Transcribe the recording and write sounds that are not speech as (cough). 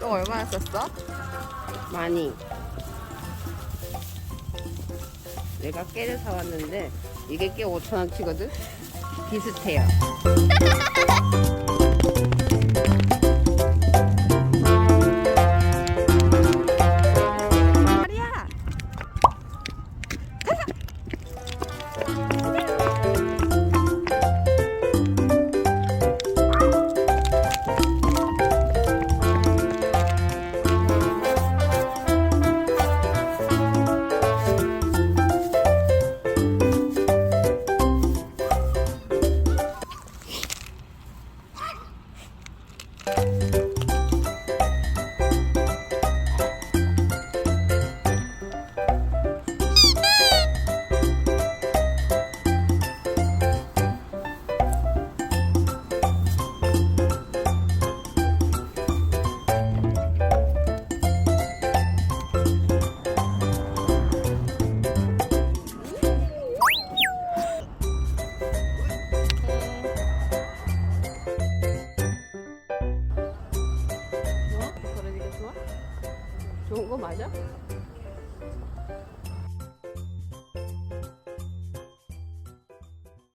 또 얼마나 썼어? 많이. 내가 깨를 사왔는데 이게 깨 5천원치거든? 비슷해요. (laughs) 좋은 거 맞아?